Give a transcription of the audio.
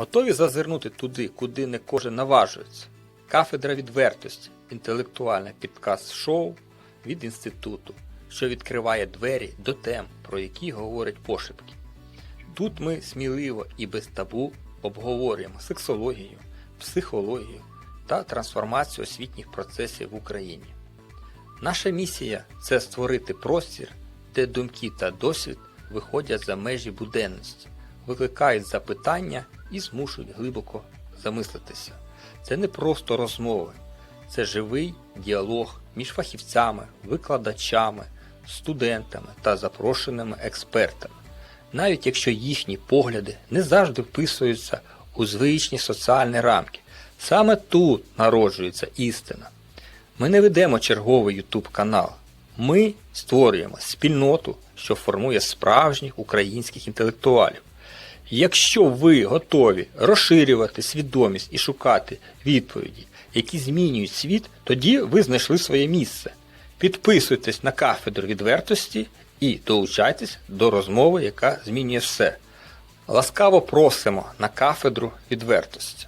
Готові зазирнути туди, куди не кожен наважується. Кафедра відвертості, інтелектуальне підкаст-шоу від інституту, що відкриває двері до тем, про які говорять пошепки. Тут ми сміливо і без табу обговорюємо сексологію, психологію та трансформацію освітніх процесів в Україні. Наша місія це створити простір, де думки та досвід виходять за межі буденності, викликають запитання і змушують глибоко замислитися. Це не просто розмови, це живий діалог між фахівцями, викладачами, студентами та запрошеними експертами, навіть якщо їхні погляди не завжди вписуються у звичні соціальні рамки. Саме тут народжується істина. Ми не ведемо черговий YouTube канал. Ми створюємо спільноту, що формує справжніх українських інтелектуалів. Якщо ви готові розширювати свідомість і шукати відповіді, які змінюють світ, тоді ви знайшли своє місце. Підписуйтесь на кафедру відвертості і долучайтесь до розмови, яка змінює все. Ласкаво просимо на кафедру відвертості.